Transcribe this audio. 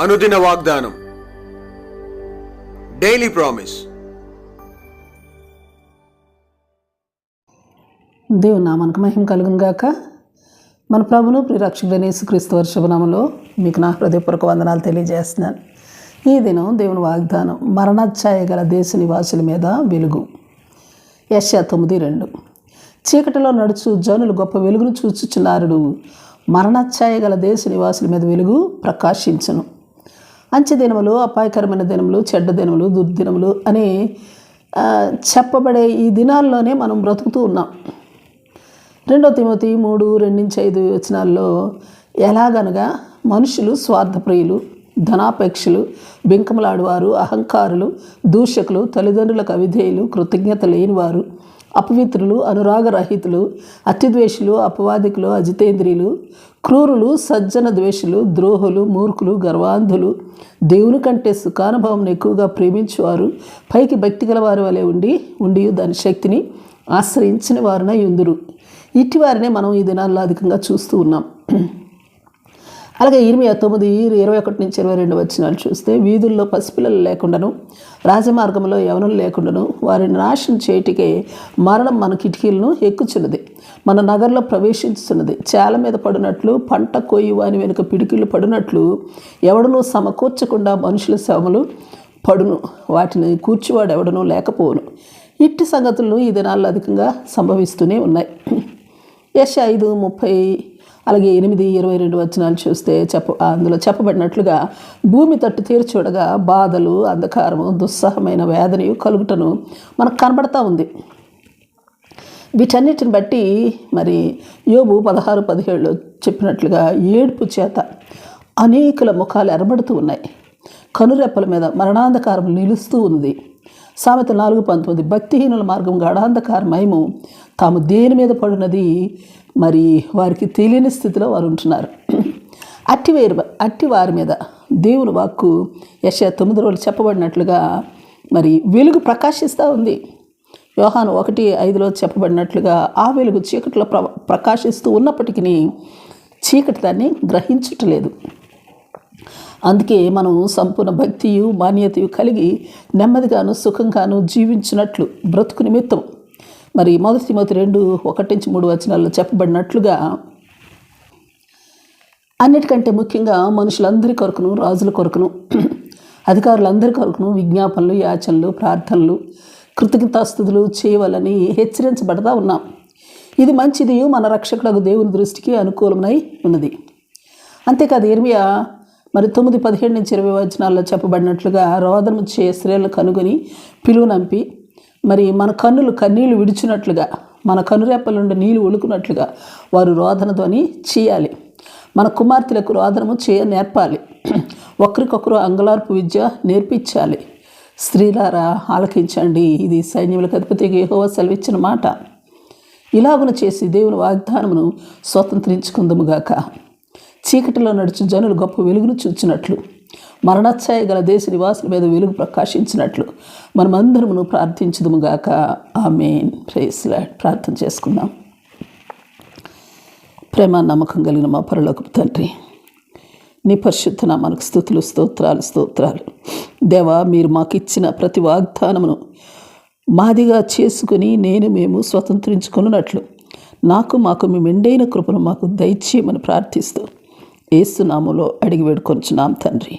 అనుదిన వాగ్దానం. Daily promise దేవుని నామానికి మహిమ కలుగును గాక. మన ప్రభును ప్రిరక్షకుడైన యేసుక్రీస్తు వర్షభనామంలో మీకు నా హృదయపూర్వక వందనాలు తెలియజేస్తున్నాను. ఈ దినం దేవుని వాగ్దానం మరణఛాయ గల దేశ నివాసుల మీద వెలుగు. యశ తొమ్మిది రెండు. చీకటిలో నడుచు జనులు గొప్ప వెలుగును చూచుచున్నారుడు. మరణఛాయ గల దేశ నివాసుల మీద వెలుగు ప్రకాశించను. అంచె దినములు అపాయకరమైన దినములు చెడ్డ దినములు దుర్దినములు అని చెప్పబడే ఈ దినాల్లోనే మనం బ్రతుకుతూ ఉన్నాం. రెండో తిమోతి మూడు రెండు నుంచి ఐదు వచనాల్లో ఎలాగనగా మనుషులు స్వార్థప్రియులు ధనాపేక్షలు బింకములాడువారు అహంకారులు దూషకులు తల్లిదండ్రులకు అవిధేయులు కృతజ్ఞత లేనివారు అపవిత్రులు అనురాగరహితులు అతిద్వేషులు అపవాదికులు అజితేంద్రియులు క్రూరులు సజ్జన ద్వేషులు ద్రోహులు మూర్ఖులు గర్వాంధులు దేవుని కంటే సుఖానుభవం ఎక్కువగా ప్రేమించేవారు పైకి భక్తి గల వారి వలె ఉండి ఉండి దాని శక్తిని ఆశ్రయించిన వారిన యుందురు ఇట్టి వారినే మనం ఈ దినాల్లో అధికంగా చూస్తూ ఉన్నాం. అలాగే ఇరవై తొమ్మిది ఇరవై ఒకటి నుంచి ఇరవై రెండు వచ్చినాలు చూస్తే వీధుల్లో పసిపిల్లలు లేకుండాను రాజమార్గంలో యవనులు లేకుండాను వారిని నాశనం చేయటికే మరణం మన కిటికీలను ఎక్కుచున్నది. మన నగరంలో ప్రవేశించుతున్నది చేల మీద పడినట్లు పంట కొయ్యి వాని వెనుక పిడికిళ్ళు పడినట్లు ఎవడనూ సమకూర్చకుండా మనుషుల శవములు పడును. వాటిని కూర్చువాడు ఎవడనూ లేకపోవును. ఇట్టి సంగతులను ఈ దినాల్లో అధికంగా సంభవిస్తూనే ఉన్నాయి. యశ ఐదు ముప్పై అలాగే ఎనిమిది ఇరవై రెండు వచనాలు చూస్తే చెప్ప అందులో చెప్పబడినట్లుగా భూమి తట్టు తీర్చూడగా బాధలు అంధకారము దుస్సహమైన వేదనయు కలుగుటను మనకు కనబడతా ఉంది. వీటన్నిటిని బట్టి మరి యోబు పదహారు పదిహేడులో చెప్పినట్లుగా ఏడుపు చేత అనేకుల ముఖాలు ఎరబడుతూ ఉన్నాయి. కనురెప్పల మీద మరణాంధకారం నిలుస్తూ ఉంది. సామెత నాలుగు పంతొమ్మిది భక్తిహీనుల మార్గం గాఢాంధకారమయము తాము దేని మీద పడినది మరి వారికి తెలియని స్థితిలో వారు ఉంటున్నారు. అట్టి వేరు అట్టి వారి మీద దేవుని వాక్కు యశ తొమ్మిది రోజులు చెప్పబడినట్లుగా మరి వెలుగు ప్రకాశిస్తూ ఉంది. యోహాను ఒకటి ఐదులో చెప్పబడినట్లుగా ఆ వెలుగు చీకటిలో ప్ర ప్రకాశిస్తూ ఉన్నప్పటికీ చీకటి దాన్ని గ్రహించట్లేదు. అందుకే మనం సంపూర్ణ భక్తియు మాన్యతయు కలిగి నెమ్మదిగాను సుఖంగాను జీవించినట్లు బ్రతుకు నిమిత్తం మరి మొదటి తిమోతి రెండు ఒకటి నుంచి మూడు వచనాల్లో చెప్పబడినట్లుగా అన్నిటికంటే ముఖ్యంగా మనుషులందరి కొరకును రాజుల కొరకును అధికారులందరి కొరకును విజ్ఞాపనలు యాచనలు ప్రార్థనలు కృతజ్ఞతాస్థుతులు చేయవాలని హెచ్చరించబడతా ఉన్నాం. ఇది మంచిది మన రక్షకులకు దేవుని దృష్టికి అనుకూలమై ఉన్నది. అంతేకాదు ఇర్మియా మరి తొమ్మిది పదిహేడు నుంచి ఇరవై వచనాల్లో చెప్పబడినట్లుగా రోదనము చే స్త్రీలను కనుగొని పిలువనంపి మరి మన కన్నులు కన్నీళ్ళు విడిచినట్లుగా మన కనురెప్పల నుండి నీళ్ళు ఒలుకున్నట్లుగా వారు రోధనతోని చేయాలి. మన కుమార్తెలకు రోదనము చేయ నేర్పాలి. ఒకరికొకరు అంగలార్పు విద్య నేర్పించాలి. స్త్రీలారా ఆలకించండి. ఇది సైన్యములకు అధిపతికి యెహోవా సెలవిచ్చిన మాట. ఇలాగున చేసి దేవుని వాగ్దానమును స్వతంత్రించుకుందముగాక చీకటిలో నడుచు జనులు గొప్ప వెలుగును చూచినట్లు. మరణఛాయ గల దేశ నివాసుల మీద వెలుగు ప్రకాశించినట్లు మనమందరమును ప్రార్థించుదుముగాక మెయిన్ ప్రేస్లా ప్రార్థన చేసుకుందాం. ప్రేమ నమ్మకం కలిగిన మా పరలోకపు తండ్రి నీ పరిశుద్ధ మనకు స్థుతులు స్తోత్రాలు స్తోత్రాలు. దేవా మీరు మాకు ఇచ్చిన ప్రతి వాగ్దానమును మాదిగా చేసుకుని నేను మేము స్వతంత్రించుకున్నట్లు నాకు మాకు మీ మెండైన కృపను మాకు దయచేయమని ప్రార్థిస్తూ ఏసునామలో అడిగి వేడుకొంచున్నాం తండ్రి.